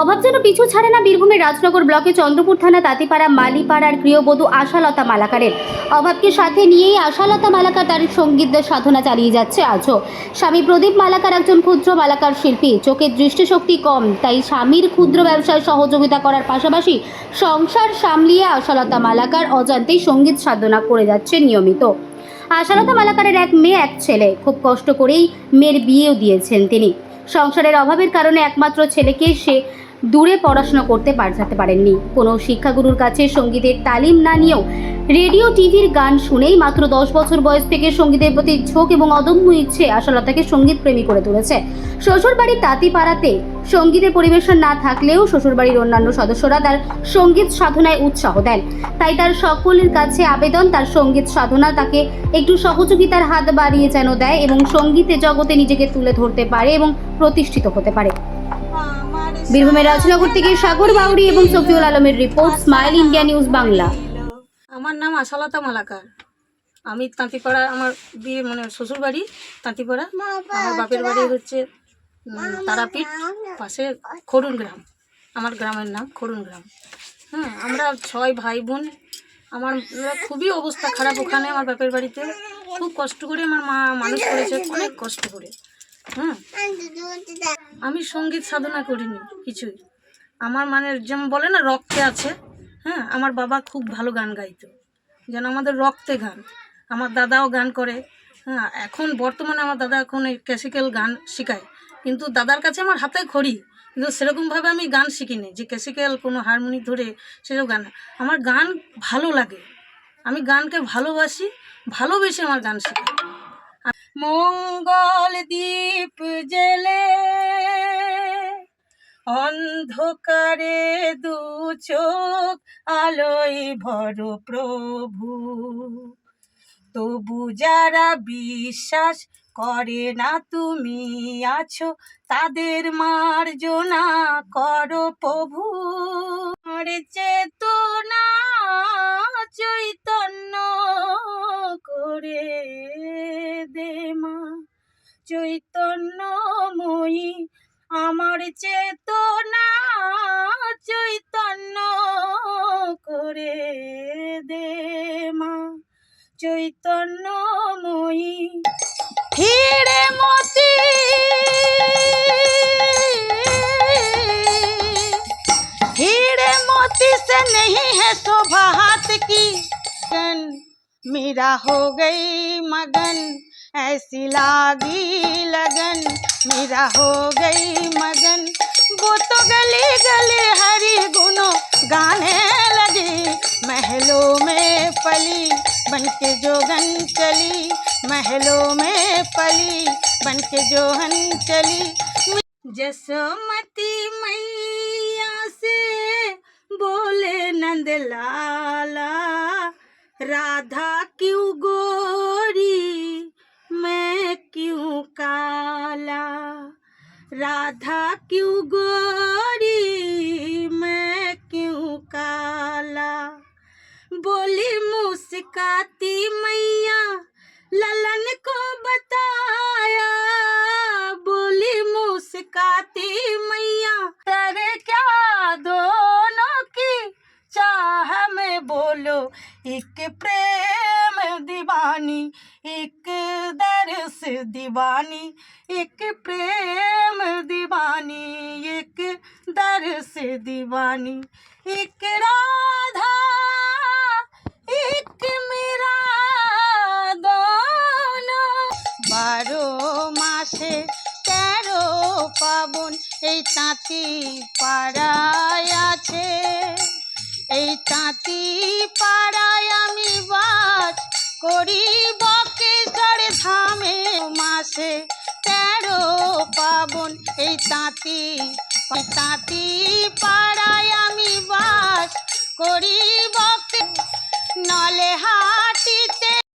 অভাব যেন পিছু ছাড়ে না বীরভূমের রাজনগর ব্লকে চন্দ্রপুর থানা তাঁতিপাড়া, মালিপাড়ার গৃহবধূ আশালতা মালাকারের। অভাবকে সাথে নিয়েই আশালতা মালাকার তার সঙ্গীতদের সাধনা চালিয়ে যাচ্ছে আজও। স্বামী প্রদীপ মালাকার একজন ক্ষুদ্র মালাকার শিল্পী। চোখের দৃষ্টিশক্তি কম, তাই স্বামীর ক্ষুদ্র ব্যবসায় সহযোগিতা করার পাশাপাশি সংসার সামলিয়ে আশালতা মালাকার অজান্তেই সংগীত সাধনা করে যাচ্ছে নিয়মিত। আশালতা মালাকারের এক মেয়ে, এক ছেলে। খুব কষ্ট করেই মেয়ের বিয়েও দিয়েছেন তিনি। সংসারের অভাবের কারণে একমাত্র ছেলেকে সে দূরে পড়াশোনা করতে পাঠাতে পারেননি। কোনো শিক্ষাগুরুর কাছে সঙ্গীতের তালিম না নিয়েও রেডিও, টিভির গান শুনেই মাত্র দশ বছর বয়স থেকে সঙ্গীতের প্রতি ঝোঁক এবং অদম্য ইচ্ছে আশালতাকে সংগীত প্রেমী করে তুলেছে। শ্বশুরবাড়ির তাঁতিপাড়াতে সঙ্গীতের পরিবেশন না থাকলেও শ্বশুরবাড়ির অন্যান্য সদস্যরা তার সংগীত সাধনায় উৎসাহ দেন। তাই তার সকলের কাছে আবেদন, তার সংগীত সাধনা তাকে একটু সহযোগিতার হাত বাড়িয়ে যেন দেয় এবং সঙ্গীতে জগতে নিজেকে তুলে ধরতে পারে এবং প্রতিষ্ঠিত হতে পারে। বীরভূমের রাজনগর থেকে সাগর বাউরি এবং সফিউল আলমের report, Smile India News Bangla. আমার নাম আশালতা মালাকার। আমি তাঁতিপাড়া, আমার বিয়ে মানে শ্বশুর বাড়ি তাঁতিপাড়া। আমার বাপের বাড়ি হচ্ছে তারাপীঠ পাশে খড়ুন গ্রাম। আমার গ্রামের নাম খড়ুন গ্রাম। হ্যাঁ আমরা ছয় ভাই বোন আমার খুবই অবস্থা খারাপ ওখানে আমার বাপের বাড়িতে। খুব কষ্ট করে আমার মা মানুষ করেছে অনেক কষ্ট করে। হ্যাঁ আমি সংগীত সাধনা করিনি কিছুই। আমার মানে যেমন বলে না রক্তে আছে। হ্যাঁ আমার বাবা খুব ভালো গান গাইতো। যেন আমাদের রক্তে গান। আমার দাদাও গান করে। হ্যাঁ এখন বর্তমানে আমার দাদা এখন এই ক্লাসিক্যাল গান শেখায়। কিন্তু দাদার কাছে আমার হাতে খড়ি কিন্তু সেরকমভাবে আমি গান শিখিনি। যে ক্লাসিক্যাল কোনো হারমোনি ধরে সেসব গান আমার গান ভালো লাগে। আমি গানকে ভালোবাসি, ভালোবেসে আমার গান শিখি। মঙ্গল দ্বীপ জেলে অন্ধকারে দু চোখ আলোয় ভর প্রভু। তবু যারা বিশ্বাস করে না তুমি আছো, তাদের মার্জনা করো প্রভু। চেতনা চৈতন্য করে দে মা। চৈতন্যময়ী, আমার চেতনা চৈতন্য করে দে মা। চৈতন্যময়ী हीरे मोती। हीरे मोती से नहीं है शोभा हाथ की। गन मेरा हो गई मगन, ऐसी लागी लगन। मेरा हो गई मगन, वो तो गली गली हरी गुनो गाने लगी। महलों में पली बनके जोगन चली, महलों पली बन के जोहन चली। जसोमती मैया से बोले नंद लाला राधा क्यों गोरी, मैं क्यों काला? राधा क्यों गोरी, मैं क्यों काला? बोली मुस्काती मैया ललन को बताया, बोली मुस्काती मैया, तेरे क्या दोनों की चाह में बोलो? एक प्रेम दीवानी, एक दर्श दीवानी, एक प्रेम दीवानी, एक दरस दीवानी, एक পাবন, এই তাঁতি পাড়ায় আছে। এই তাঁতি পাড়ায় আমি বাস করি বকেশ্বর ধামে মাসে। তেরো পাবন, এই তাঁতি তাঁতি পাড়ায় আমি বাস করি বকে নলে হাটিতে